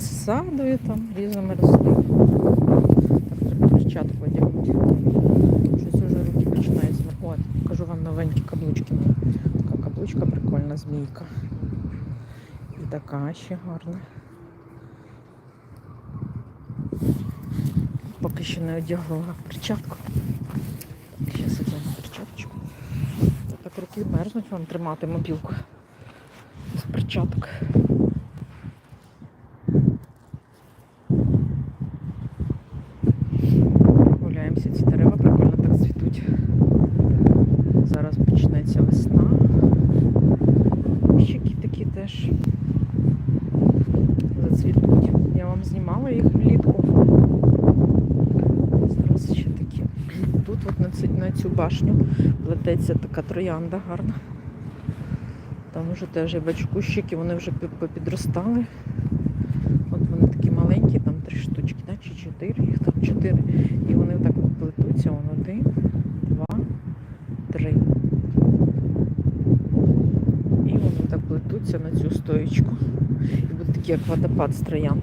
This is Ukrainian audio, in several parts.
розсадою, там різними рослинами. Так, треба перчатку одягнути. Щось уже руки починають змер- От, покажу вам новенькі каблучки. Така каблучка прикольна, змійка. І така ще гарна. Поки що не одягла перчатку. Зараз одягну перчаточку. Так руки мерзнуть вам тримати мобілку з перчаток. Теж зацвітуть. Я вам знімала їх влітку. Зараз ще. Тут от на цю, на цю башню плететься така троянда гарна. Там вже теж я бачу кущики, вони вже пі- попідростали. От вони такі маленькі, там три штучки, да? чи чотири, їх там чотири. І вони так от плетуться, вон один, два, три. І вони так на цю стоїчку. І буде такий як водопад з троянд.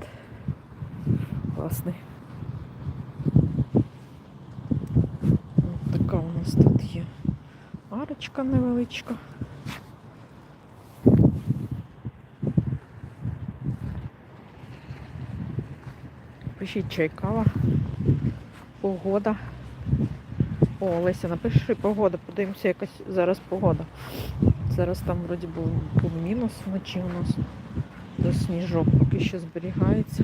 Класний. От така у нас тут є арочка невеличка. Пишіть чай, кава. Погода. О, Олеся, напиши погода, подивимося якась зараз погода. Зараз там вроді був, був мінус вночі у нас. До сніжок поки що зберігається.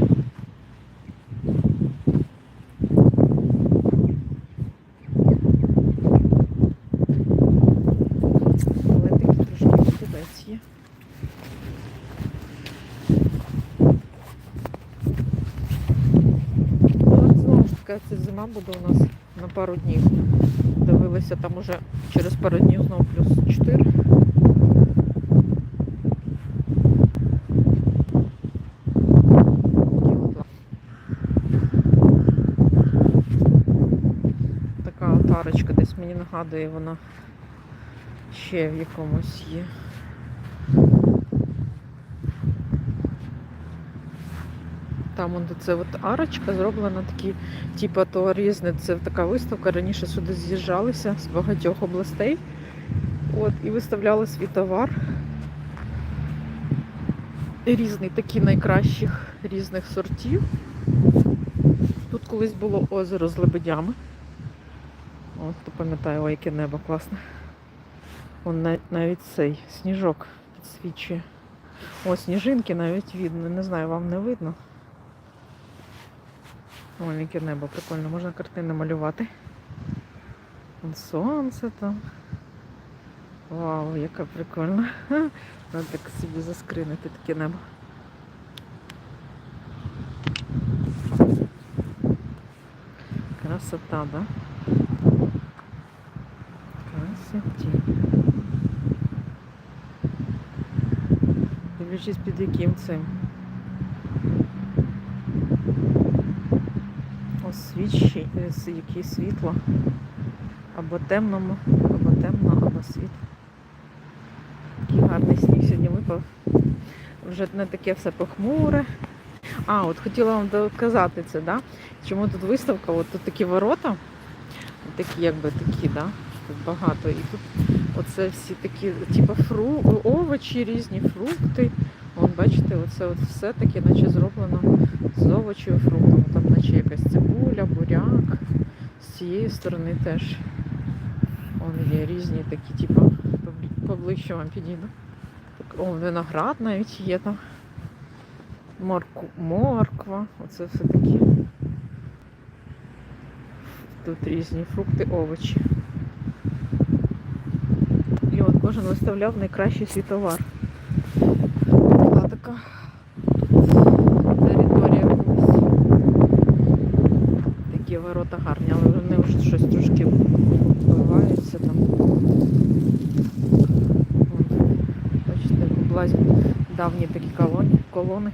Але такий трошки вітерець є. Ну, от знову ж таки, це зима буде у нас на пару днів. Дивилися там уже через пару днів знову плюс 4. Така от арочка десь мені нагадує, вона ще в якомусь є. Там це от арочка зроблена такі, типу то різне. Це така виставка. Раніше сюди з'їжджалися з багатьох областей. От, і виставляли свій товар. Різний, такі найкращих різних сортів. Тут колись було озеро з лебедями. От, хто пам'ятає, ой, яке небо класне. Вон навіть цей сніжок підсвічує. О, сніжинки навіть видно. Не знаю, вам не видно. Ой, яке небо прикольно, можна картини малювати. Вон Сонце там. Вау, яка прикольна. Треба так собі заскринити таке небо. Красота, да? Дивлячись під яким цим. Освічі, е, яке світло. Або темному, або темно, або світло. Такий гарний сніг сьогодні випав. Вже не таке все похмуре. А, от хотіла вам доказати це, да? Чому тут виставка? От тут такі ворота, такі якби такі, да? Тут багато. І тут оце всі такі, типу, фру... овочі, різні фрукти. Вон, бачите, оце от все таке, наче зроблено з овочів, фруктом. Там наче якась цибуля, буряк. З цієї сторони теж. Вон є різні такі, типу, побли- поближче вам підійду. О, виноград навіть є там. Морку, морква. Оце все такі. Тут різні фрукти, овочі. І от кожен виставляв найкращий свій товар. Була така територія колись. Такі ворота гарні, але вони вже щось трошки вбиваються там. Бачите, влазять давні такі колони, колони.